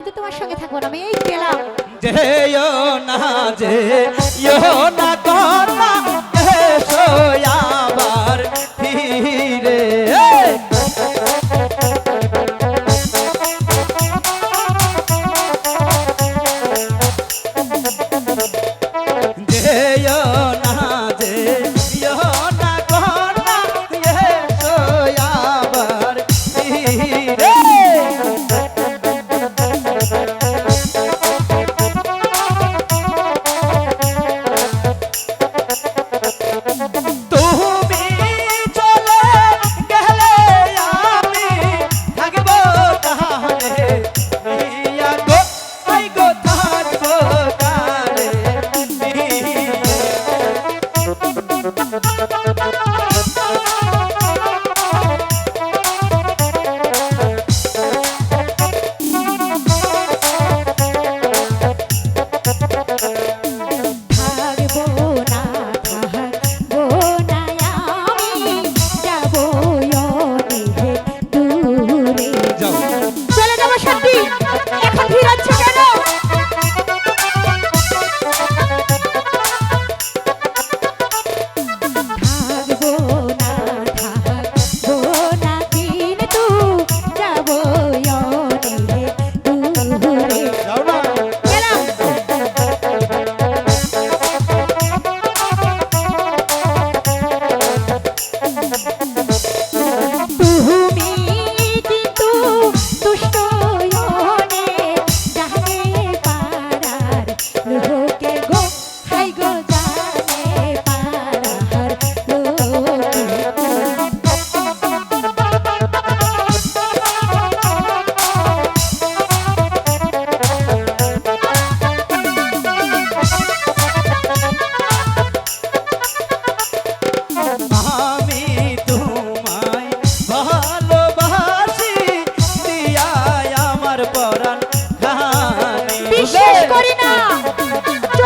কিন্তু তোমার সঙ্গে থাকব না আমি এই পেলাম যেও Yeah.